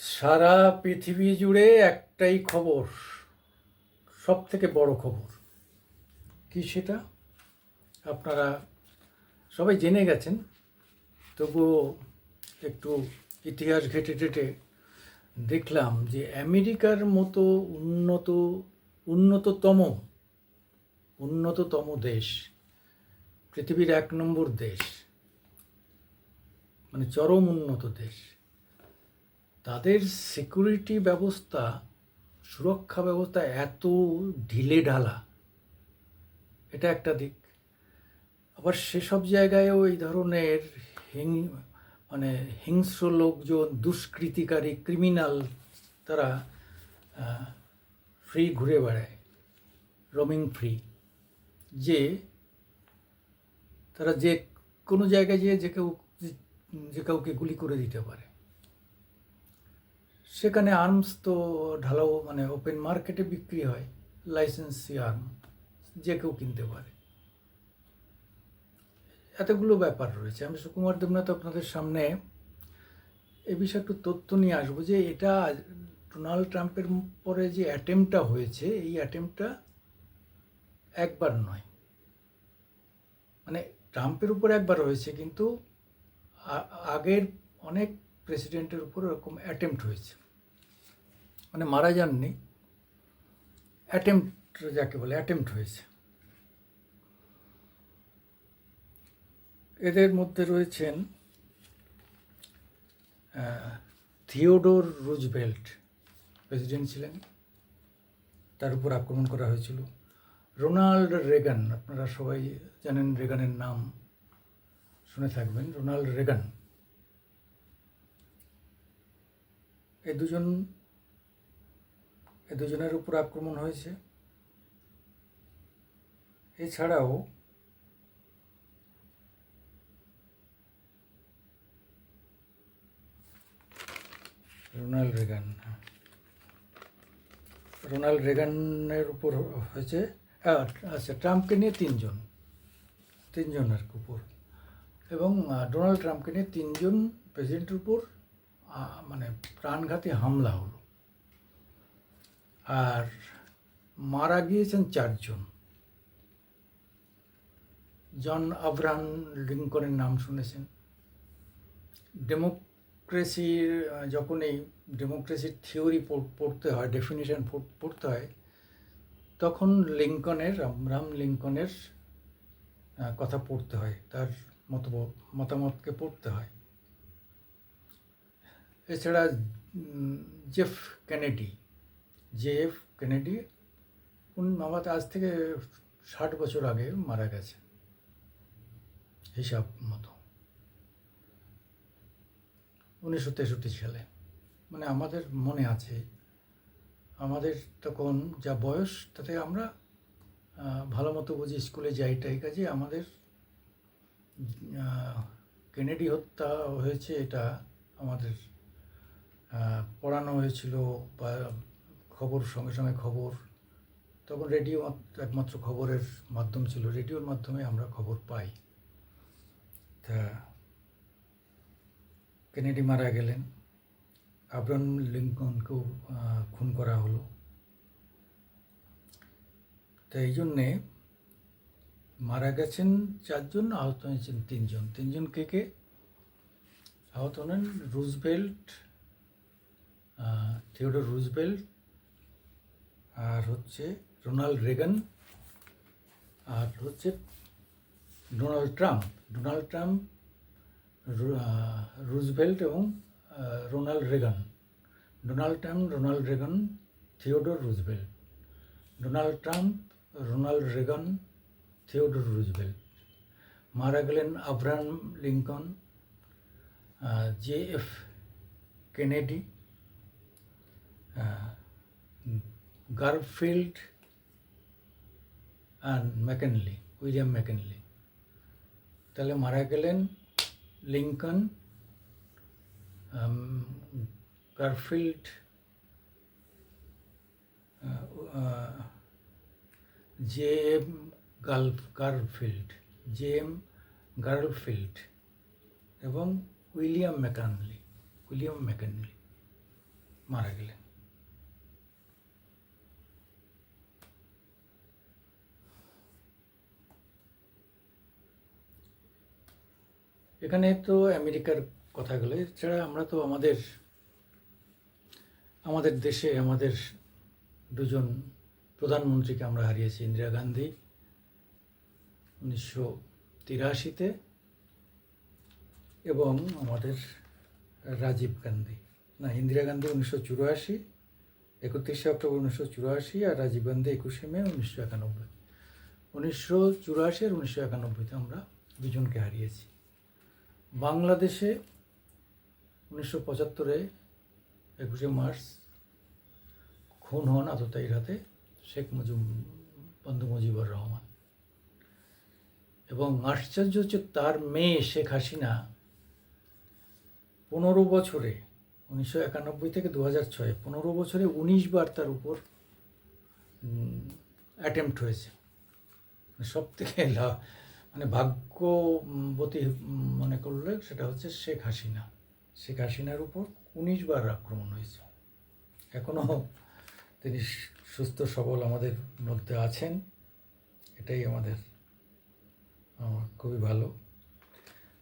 সারা পৃথিবী জুড়ে একটাই খবর সব থেকে বড় খবর। কি সেটা? আপনারা সবাই জেনে গেছেন, তবুও একটু ইতিহাস ঘেটে টেটে দেখলাম যে আমেরিকার মতো উন্নত, উন্নততম উন্নততম দেশ, পৃথিবীর এক নম্বর দেশ মানে চরম উন্নত দেশ। তাদের সিকিউরিটি ব্যবস্থা, সুরক্ষা ব্যবস্থা এত ঢিলে ঢালা। এটা একটা দিক। আবার সেসব জায়গায়ও এই ধরনের হিং মানে হিংস্র লোকজন, দুষ্কৃতিকারী ক্রিমিনাল তারা ফ্রি ঘুরে বেড়ায়। রোমিং ফ্রি যে তারা যে কোনো জায়গায় যেয়ে যে কেউ যে কাউকে গুলি করে দিতে পারে। সেখানে আর্মস তো ঢালাও মানে ওপেন মার্কেটে বিক্রি হয় লাইসেন্সি আর্ম যে কেউ কিনতে পারে। এতগুলো ব্যাপার রয়েছে। আমি সুকুমার দেবনাথ আপনাদের সামনে এ বিষয়ে একটু তথ্য নিয়ে আসব যে এটা ডোনাল্ড ট্রাম্পের পরে যে অ্যাটেম্পটা হয়েছে, এই অ্যাটেম্পটা একবার নয়। মানে ট্রাম্পের উপর একবার হয়েছে, কিন্তু আগের অনেক প্রেসিডেন্টের উপর এরকম অ্যাটেম্প্ট হয়েছে। মানে মারা যাননি অ্যাটেম্প্ট যাকে বলে অ্যাটেম্প্ট হয়েছে। এদের মধ্যে রয়েছেন থিওডোর রুজবেল্ট প্রেসিডেন্ট ছিলেন, তার উপর আক্রমণ করা হয়েছিল। রোনাল্ড রেগান, আপনারা সবাই জানেন রেগানের নাম, শুনে থাকবেন, রোনাল্ড রেগান। এই দুজন এই দুজনের উপর আক্রমণ হয়েছে। এছাড়াও রোনাল্ড রেগান হ্যাঁ। রোনাল্ড রেগানের উপর হয়েছে আচ্ছা ট্রাম্পকে নিয়ে তিনজন তিনজনের উপর। এবং ডোনাল্ড ট্রাম্পকে নিয়ে তিনজন প্রেসিডেন্টের উপর মানে প্রাণঘাতী হামলা হলো। আর মারা গিয়েছেন চারজন। জন আব্রাহাম লিঙ্কনের নাম শুনেছেন। ডেমোক্রেসির, যখন এই ডেমোক্রেসির থিওরি পড়তে হয়, ডেফিনেশন পড়তে হয়, তখন লিঙ্কনের, আব্রাহাম লিঙ্কনের কথা পড়তে হয়, তার মত মতামতকে পড়তে হয়। এছাড়া Jeff Kennedy J F Kennedy, উনি আমার আজ থেকে ষাট বছর আগে মারা গেছে। হিসাব মতো। উনিশশো তেষট্টি সালে। মানে আমাদের মনে আছে, আমাদের তখন যা বয়স, তাতে আমরা ভালো মতো বুঝি স্কুলে যাই টাই কাজে আমাদের কেনেডি হত্যা হয়েছে এটা আমাদের পড়ানো হয়েছিল বা খবর, সঙ্গে সঙ্গে খবর। তখন রেডিও একমাত্র খবরের মাধ্যম ছিল। রেডিওর মাধ্যমে আমরা খবর পাই। তা কেনেডি মারা গেলেন। আব্রাহাম লিঙ্কনকেও খুন করা হলো। তো এই জন্যে মারা গেছেন চারজন, আহত হয়েছেন তিনজন। তিনজন কে কে? আহত হলেন রুজবেল্ট থিওডোর রুজবেল্ট আর হচ্ছে রোনাল্ড রেগান, আর হচ্ছে Donald Trump. Donald Trump Roosevelt এবং Ronald Reagan. Donald Trump, Ronald Reagan, Theodore Roosevelt. Donald Trump, Ronald Reagan, Theodore Roosevelt. মারা গেলেন Abraham Lincoln J F Kennedy Garfield and McKinley William McKinley তাহলে মারা গেলেন Lincoln Garfield J M গালফ Garfield J M Garfield এবং William ম্যাকানলি William ম্যাকানলি মারা গেলেন। এখানে তো আমেরিকার কথা গেলে, এছাড়া আমরা তো আমাদের আমাদের দেশে আমাদের দুজন প্রধানমন্ত্রীকে আমরা হারিয়েছি, ইন্দিরা গান্ধী উনিশশো তিরাশিতে এবং আমাদের রাজীব গান্ধী। না, ইন্দিরা গান্ধী উনিশশো চুরাশি, একত্রিশে অক্টোবর উনিশশো চুরাশি আর রাজীব গান্ধী একুশে মে উনিশশো একানব্বই। উনিশশো চুরাশি আর উনিশশো একানব্বইতে আমরা দুজনকে হারিয়েছি। বাংলাদেশে উনিশশো পঁচাত্তরে একুশে মার্চ খুন হন আততায়ীর হাতে শেখ মুজিব, বন্ধু মুজিবুর রহমান। এবং আশ্চর্য হচ্ছে তার মেয়ে শেখ হাসিনা পনেরো বছরে, উনিশশো একানব্বই থেকে দু হাজার ছয়, পনেরো বছরে উনিশ বার তার উপর অ্যাটেম্প্ট হয়েছে। সব থেকে মানে ভাগ্যবতী মনে করলে সেটা হচ্ছে শেখ হাসিনা। শেখ হাসিনার উপর উনিশ বার আক্রমণ হয়েছে। এখনও তিনি সুস্থ, সবল আমাদের মধ্যে আছেন। এটাই আমাদের খুবই ভালো।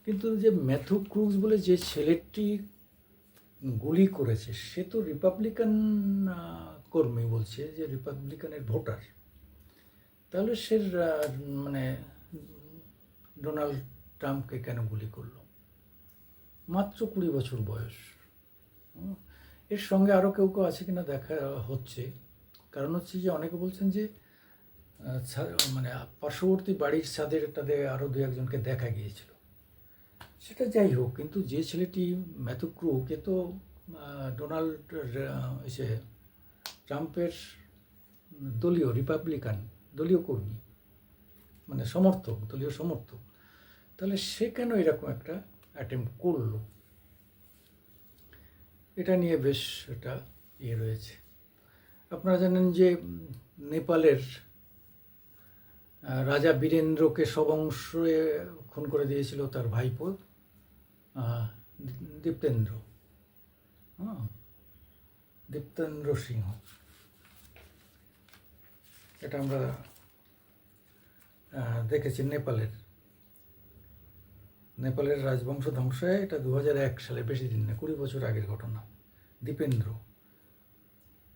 কিন্তু যে ম্যাথু ক্রুজ বলে যে ছেলেটি গুলি করেছে, সে তো রিপাবলিকান কর্মী বলছে যে রিপাবলিকানের ভোটার। তাহলে সে মানে ডোনাল্ড ট্রাম্পকে কেন গুলি করল? মাত্র কুড়ি বছর বয়স। এর সঙ্গে আরও কেউ কেউ আছে কিনা দেখা হচ্ছে। কারণ হচ্ছে যে অনেকে বলছেন যে মানে পার্শ্ববর্তী বাড়ির ছাদের তাদের আরও দু একজনকে দেখা গিয়েছিল। সেটা যাই হোক, কিন্তু যে ছেলেটি ম্যাথু ক্রুকে তো ডোনাল্ড এসে ট্রাম্পের দলীয়, রিপাবলিকান, দলীয় কর্মী। মানে সমর্থক, দলীয় সমর্থক। তাহলে সে কেন এরকম একটা অ্যাটেম্প করল? এটা নিয়ে বেশ একটা ইয়ে রয়েছে। আপনারা জানেন যে নেপালের রাজা বীরেন্দ্রকে সবংশে খুন করে দিয়েছিল তার ভাইপো দীপ্তেন্দ্র। হ্যাঁ দীপ্তেন্দ্র সিংহ। এটা আমরা দেখেছি নেপালের। নেপালের রাজবংশ ধ্বংস হয় এটা দু এক সালে, বেশি দিন না, কুড়ি বছর আগের ঘটনা। দীপেন্দ্র।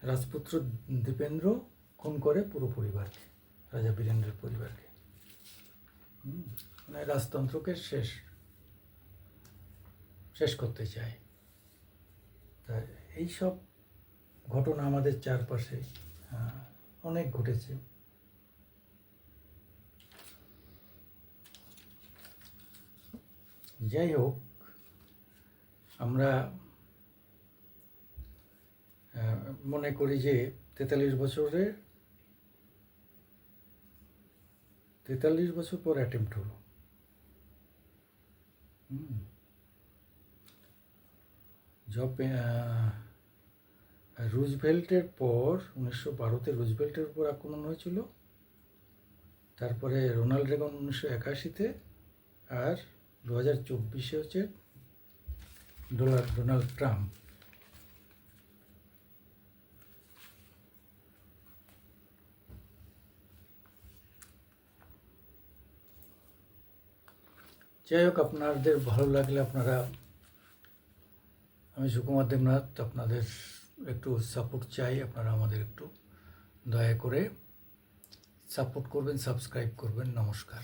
রাজপুত্র দীপেন্দ্র খুন করে পুরো পরিবারকে, রাজা বীরেন্দ্রের পরিবারকে। মানে রাজতন্ত্রকে শেষ শেষ করতে চায়। তা এইসব ঘটনা আমাদের চারপাশে অনেক ঘটেছে। যাই হোক আমরা মনে করি যে তেতাল্লিশ বছরে তেতাল্লিশ বছর পর অ্যাটেম্প্ট হলো। জব রুজভেল্টের পর, উনিশশো বারোতে রুজভেল্টের উপর আক্রমণ হয়েছিল তারপরে রোনাল্ড রেগন উনিশশো একাশিতে আর দু হাজার চব্বিশে হচ্ছে ডোনাল্ড ডোনাল্ড ট্রাম্প। যাই হোক, আপনাদের ভালো লাগলে আপনারা, আমি সুকুমার দেবনাথ আপনাদের একটু সাপোর্ট চাই, আপনারা আমাদের একটু দয়া করে সাপোর্ট করবেন সাবস্ক্রাইব করবেন, নমস্কার।